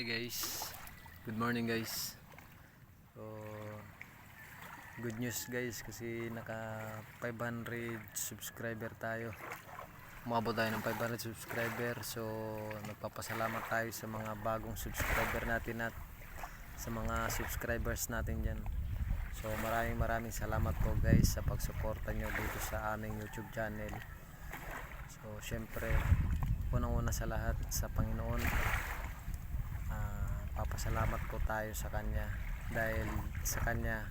Hi guys, good morning guys. So, good news guys kasi naka 500 subscriber tayo. Umabot tayo ng 500 subscriber. So, nagpapasalamat tayo sa mga bagong subscriber natin at sa mga subscribers natin dyan. So, maraming maraming salamat po guys sa pagsuporta nyo dito sa aming YouTube channel. So, syempre, unang-una sa lahat sa Panginoon ah, papasalamat po tayo sa kanya dahil sa kanya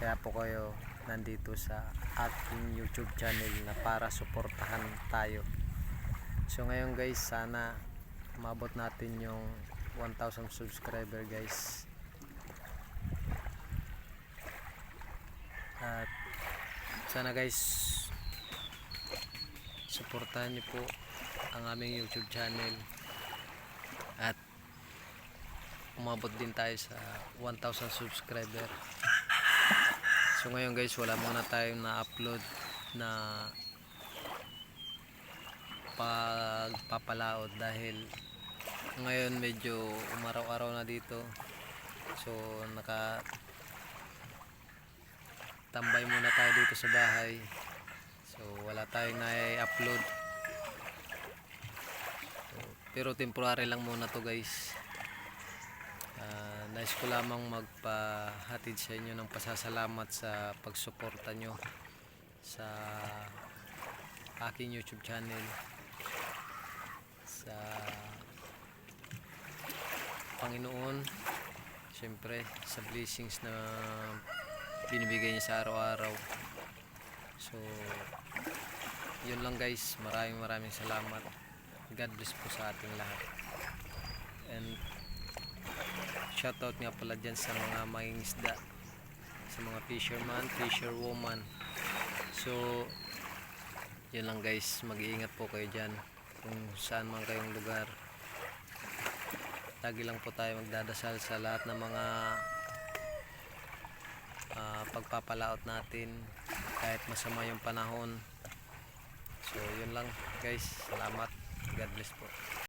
kaya po kayo nandito sa ating YouTube channel na para suportahan tayo. So ngayon guys sana mabot natin yung 1000 subscriber guys. At sana guys suportahan niyo po ang aming YouTube channel at umabot din tayo sa 1000 subscriber. So ngayon guys wala muna tayong na-upload na pagpapalaod dahil ngayon medyo umaraw-araw na dito. So naka tambay muna tayo dito sa bahay. So wala tayong na-upload. So, pero temporary lang muna to guys Ah, nais ko lamang magpahatid sa inyo ng pasasalamat sa pagsuporta nyo sa aking YouTube channel sa Panginoon syempre sa blessings na binibigay niya sa araw-araw. So yun lang guys. Maraming maraming salamat. God bless po sa ating lahat. And shoutout nga pala dyan sa mga mangingisda sa mga fisherman, fisherwoman. So yun lang guys mag-iingat po kayo dyan kung saan man kayong lugar. Lagi lang po tayo magdadasal sa lahat ng mga ah, pagpapalaot natin kahit masama yung panahon. So yun lang guys salamat. God bless po